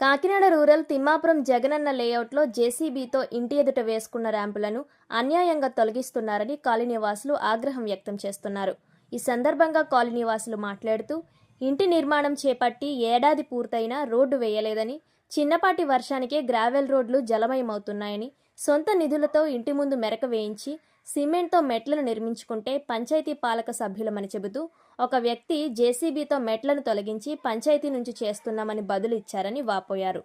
Kakinada rural Thimmapuram Jagananna లేఅవుట్లో జేసీబీతో ఇంటి ఎదుట వేసుకున్న ర్యాంపులను అన్యాయంగా తొలగిస్తున్నారని కాలనీవాసులు ఆగ్రహం వ్యక్తం చేస్తున్నారు. ఈ సందర్భంగా కాలనీవాసులు మాట్లాడుతూ ఇంటి నిర్మాణం చేపట్టి ఏడాది పూర్తయినా రోడ్డు వేయలేదని చిన్నపాటి వర్షానికే గ్రావెల్ రోడ్లు జలమయమవుతున్నాయని సొంత నిధులతో ఇంటి ముందు మెరక వేయించి సిమెంట్తో మెట్లను నిర్మించుకుంటే పంచాయతీ పాలక సభ్యులమని చెబుతూ ఒక వ్యక్తి జేసీబీతో మెట్లను తొలగించి పంచాయతీ నుంచి చేస్తున్నామని బదులు ఇచ్చారని వాపోయారు.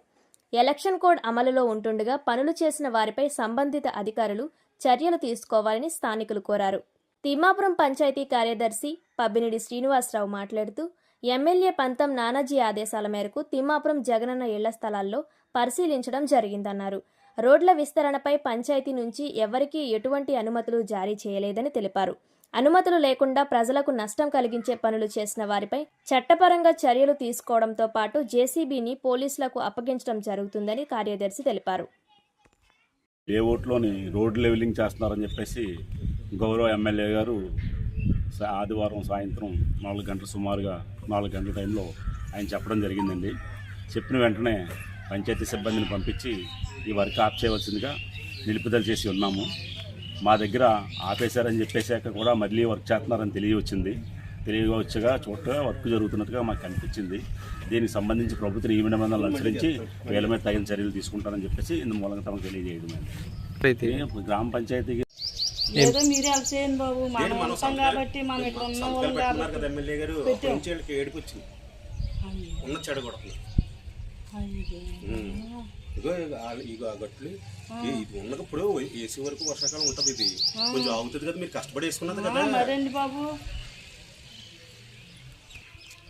ఎలక్షన్ కోడ్ అమలులో ఉంటుండగా పనులు చేసిన వారిపై సంబంధిత అధికారులు చర్యలు తీసుకోవాలని స్థానికులు కోరారు. తిమ్మాపురం పంచాయతీ కార్యదర్శి పబ్బినిడి శ్రీనివాసరావు మాట్లాడుతూ ఎమ్మెల్యే పంతం నానాజీ ఆదేశాల మేరకు తిమ్మాపురం జగనన్న ఇళ్ళ స్థలాల్లో పరిశీలించడం జరిగిందన్నారు. రోడ్ల విస్తరణపై పంచాయతీ నుంచి ఎవరికీ ఎటువంటి అనుమతులు జారీ చేయలేదని తెలిపారు. అనుమతులు లేకుండా ప్రజలకు నష్టం కలిగించే పనులు చేసిన వారిపై చట్టపరంగా చర్యలు తీసుకోవడంతో పాటు జేసీబీని పోలీసులకు అప్పగించడం జరుగుతుందని కార్యదర్శి తెలిపారు. ఏ ఓట్లోని రోడ్ లెవెలింగ్ చేస్తున్నారని చెప్పేసి గౌరవ ఎమ్మెల్యే గారు ఆదివారం సాయంత్రం నాలుగు గంటల సుమారుగా నాలుగు గంటల టైంలో ఆయన చెప్పడం జరిగిందండి. చెప్పిన వెంటనే పంచాయతీ సిబ్బందిని పంపించి ఈ వర్క్ ఆఫ్ చేయవలసిందిగా నిలుపుదల చేసి ఉన్నాము. మా దగ్గర ఆపేశారని చెప్పేశాక కూడా మళ్ళీ వర్క్ చేస్తున్నారని తెలియవచ్చింది. తెలియవచ్చగా చూడగా వర్క్ జరుగుతున్నట్టుగా మాకు కనిపించింది దీనికి సంబంధించి ప్రభుత్వ నియమ నిబంధనలు అనుసరించి వీళ్ళ మీద తగిన చర్యలు తీసుకుంటారని చెప్పేసి ఇందు మూలంగా తమకు తెలియజేయడం గ్రామ పంచాయతీకి ఏదో మీరే అలా చేయండి బాబు మనం కాబట్టి మనం ఇక్కడ ఉన్న వాళ్ళు ఏడుపు వచ్చింది. ఉన్న ఇగో ఇగో ఆ- గట్లు. ఇది ఉన్నప్పుడు ఏసీ వరకు వర్షాకాలం ఉంటది ఇది. కొంచెం ఆగుతుంది కదా మీరు కష్టపడి వేసుకున్నది కదా. మరండి బాబు.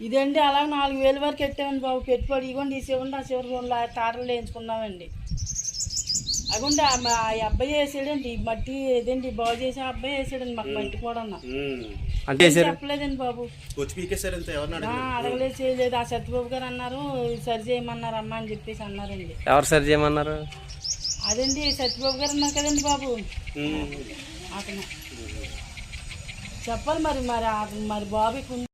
ఇదండి అలా నాలుగు వేల వరకు పెట్టామండి బాబు? పెట్టుబడి ఇవ్వండి ఈ చివరి ఆ చివరి రెండు తాటలు వేయించుకున్నామండి. అగుండి ఆ మా- ఆ అబ్బాయి వేసాడండి ఈ మట్టి ఏదండి బాగు చేసి ఆ అబ్బాయి వేసాడండి మాకు మట్టి కూడా. అంటే చెప్పలేదండి బాబు. అడగలేదు. చేయలేదు. ఆ సత్యబాబు గారు అన్నారు సరి చేయమన్నారు అమ్మ అని చెప్పేసి అన్నారండి. ఎవరు సరి చేయమన్నారు? అదండి సత్యబాబు గారు ఉన్నారు కదండి బాబు. అతను. చెప్పాలి మరి మరి మరి బాబు